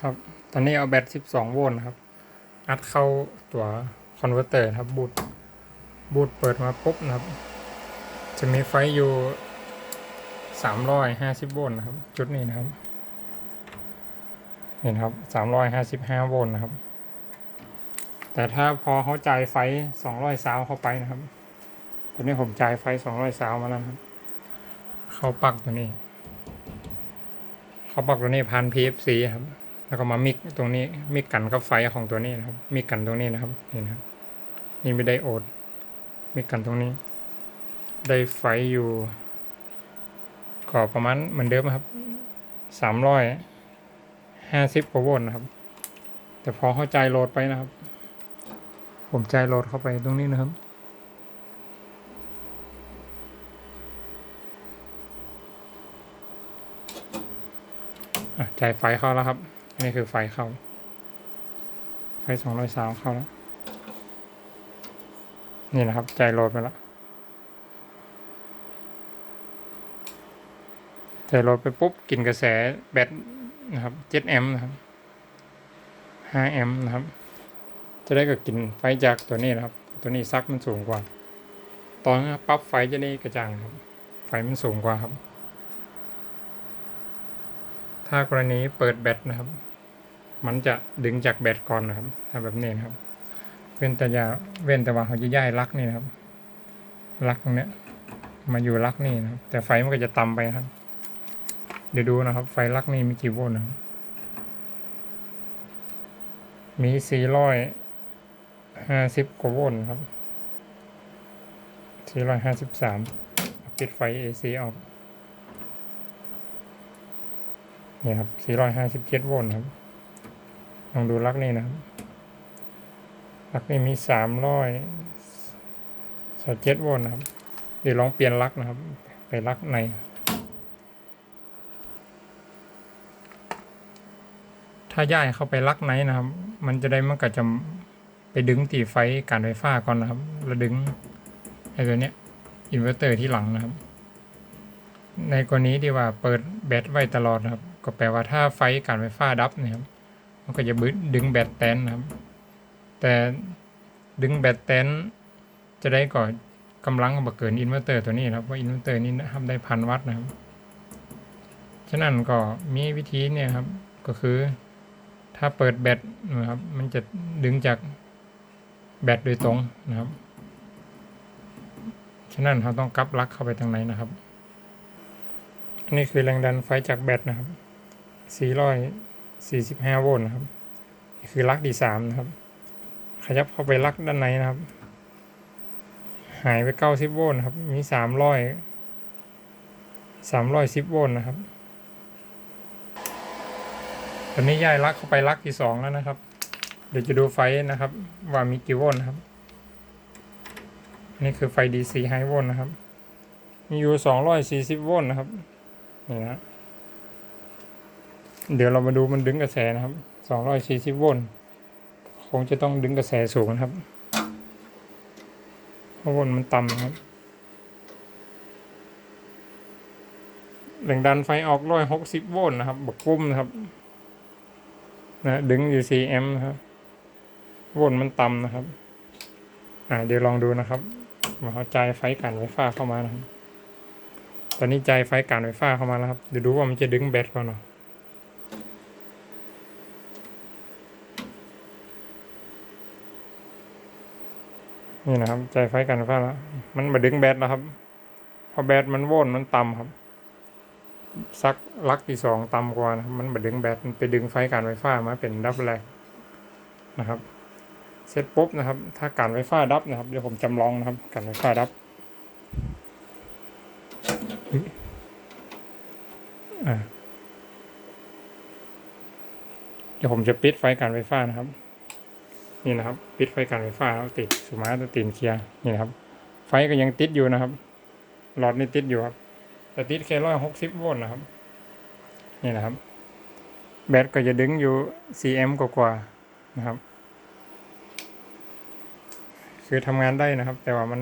ครับ ตอนนี้เอาแบต 12 โวลต์นะครับ อัดเข้าตัวคอนเวอร์เตอร์นะครับบูตบูตเปิดมาปุ๊บนะครับ จะมีไฟอยู่ 350 โวลต์นะครับ จุดนี้นะครับ เห็นครับ 355 โวลต์นะครับ แต่ถ้าพอเขาจ่ายไฟ 200ซาวเข้าไปนะครับ ตอนนี้ผมจ่ายไฟ 200ซาวมาแล้วครับ เข้าปักตัวนี้ เข้าปักตัวนี้พัน PFC ครับ แล้วก็มามิกตรงนี้มิกกันกับไฟของตัวนี้นะครับ มิกกันตรงนี้นะครับนี่นะครับนี่ไม่ได้โอดมิกกันตรงนี้ ได้ไฟอยู่ก็ประมาณเหมือนเดิมครับสามร้อยห้าสิบกว่าโวลต์นะครับ แต่พอเข้าใจโหลดไปนะครับ ผมใจโหลดเข้าไปตรงนี้นะครับอะจ่ายไฟเข้าแล้วครับ อันนี้คือไฟเข้า ไฟสองร้อยสามเข้าแล้ว นี่นะครับ ใจโหลดไปแล้วใจโหลดไปปุ๊บ กินกระแสแบตนะครับ7แอมป์นะครับ5แอมป์นะครับ จะได้กับกินไฟจากตัวนี้นะครับ ตัวนี้ซักมันสูงกว่า ตอนนั้ปั๊บไฟจะได้กระจ่างครับ ไฟมันสูงกว่าครับถ้ากรณีเปิดแบตนะครับ มันจะดึงจากแบตก่อนนะครับถ้าแบบนี้นะครับ เว้นแต่ยาเว้นแต่ว่าเขาจะย้ายลักนี่นะครับ ลักตรงเนี้ย มาอยู่ลักนี่นะครับ แต่ไฟมันก็จะต่ำไปครับ เดี๋ยวดูนะครับ ไฟลักนี่มีกี่โวลต์นะครับมีสี่ร้อยห้าสิบกว่าโวลต์ครับสี่ร้อยห้าสิบสามปิดไฟ AC ออกนี่ครับ 457 โวลต์ครับ องดูลักนี่นะครับลักนี่มี337โวลต์นะครับ เดี๋ยวลองเปลี่ยนลักนะครับ ไปลักในถ้าย้ายเข้าไปลักในนะครับ มันจะได้มันก็จะไปดึงตีไฟการไฟฟ้าก่อนนะครับแล้วดึงไอ้ตัวเนี้ยอินเวอร์เตอร์ที่หลังนะครับ ในกรณีที่ว่าเปิดแบตไว้ตลอดนะครับ ก็แปลว่าถ้าไฟการไฟฟ้าดับนี่ยครับ มันก็จะบึดึงแบตแตนนครับ แต่ดึงแบตแตนจะได้ก่อนกำลังบ่เกินอินเวอร์เตอร์ตัวนี้ครับว่าอินเวอร์เตอร์นี้นะครับได้พันวัตต์นะครับ ฉะนั้นก็มีวิธีเนี่ยครับก็คือถ้าเปิดแบตนะครับมันจะดึงจากแบตโดยตรงนะครับ ฉะนั้นเราต้องกลับลักเข้าไปทางไหนนะครับอันนี้คือแรงดันไฟจากแบตนะครับ 45 โวลต์นะครับคือลักที่สามนะครับ ขยับเข้าไปลักด้านในนะครับ หายไป90โวลต์ครับ มี300 310โวลต์นะครับ ตอนนี้ย้ายลักเข้าไปลักที่สองแล้วนะครับ เดี๋ยวจะดูไฟนะครับ ว่ามีกี่โวลต์นะครับ นี่คือไฟ DC High โวลต์นะครับ มีอยู่240โวลต์นะครับ นี่นะ เดี๋ยวเรามาดูมันดึงกระแสนะครับ 240 โวลต์ คงจะต้องดึงกระแสสูงนะครับ เพราะโวลต์มันต่ำนะครับแรงดันไฟออก160โวลต์นะครับบักกุ้มนะครับนะดึงอยู่4แอมป์นะครับ โวลต์มันต่ำนะครับ อ่า เดี๋ยวลองดูนะครับมาเขาจ่ายไฟการไฟฟ้าเข้ามานะครับ ตอนนี้จ่ายไฟการไฟฟ้าเข้ามาแล้วครับเดี๋ยวดูว่ามันจะดึงแบตก่อนเนาะ นี่นะครับ ใจไฟการไฟฟ้าแล้วมันมาดึงแบตแล้วครับพอแบตมันโวลต์มันต่ำครับซักลักที่สองต่ำกว่านะครับมันมาดึงแบตมันไปดึงไฟการไฟฟ้ามาเป็นดับแรกนะครับเสร็จปุ๊บนะครับ ถ้าการไฟฟ้าดับนะครับ เดี๋ยวผมจำลองนะครับ การไฟฟ้าดับเดี๋ยวผมจะปิดไฟการไฟฟ้านะครับ นี่นะครับ ปิดไฟการไฟฟ้าแล้วติดสมาร์ตตีนเคลียร์นี่นะครับ ไฟก็ยังติดอยู่นะครับ หลอดนี่ติดอยู่ครับ แต่ติดแค่ร้อยหกสิบโวลต์นะครับ นี่นะครับ แบตก็จะดึงอยู่4แอมป์กว่าๆนะครับ คือทำงานได้นะครับ แต่ว่ามัน